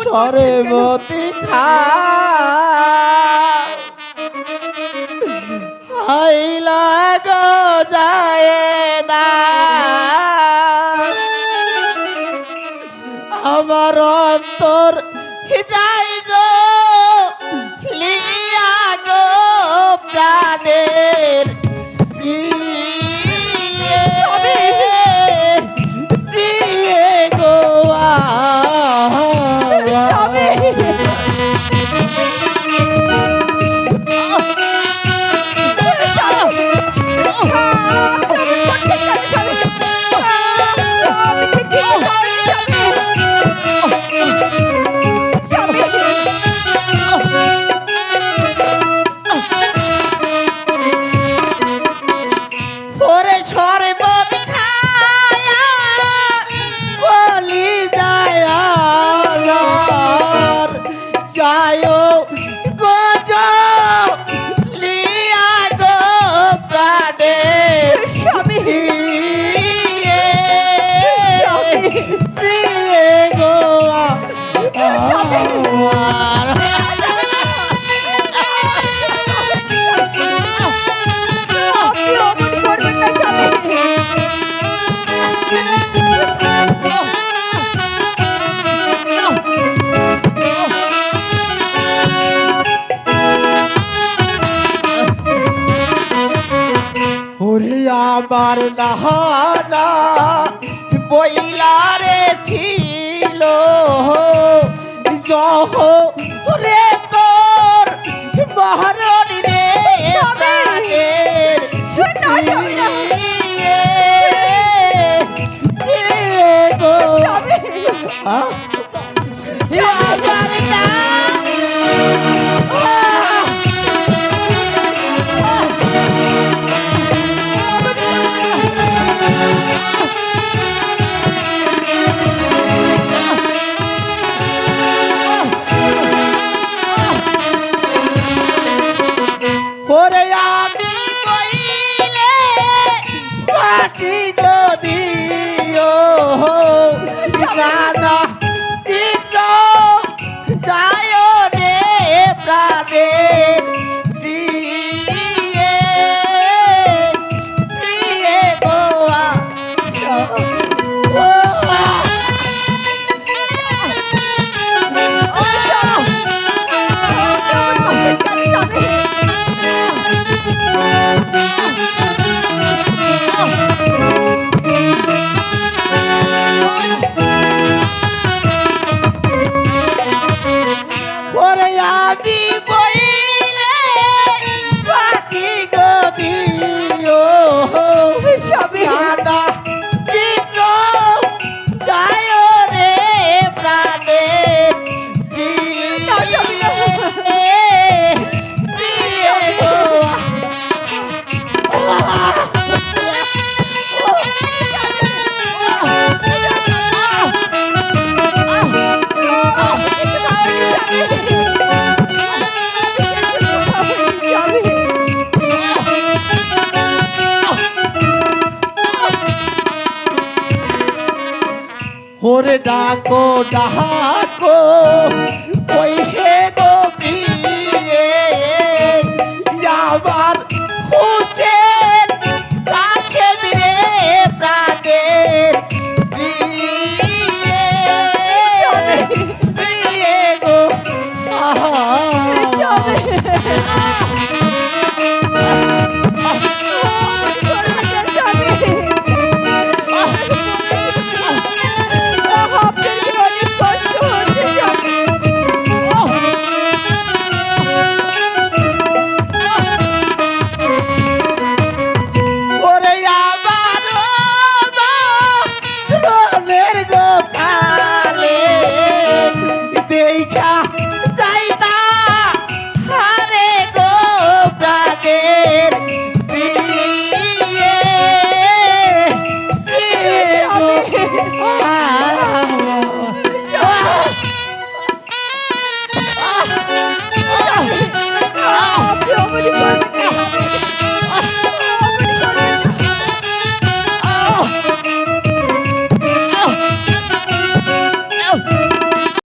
সরবতি খাইলা গো যায় আমার অন্তর হিজা बार नहाना बोई করে আমি কইলে মাটি যদি ও গানা চিত্ত যায় রে প্রাণে। ডাকো ডাহাত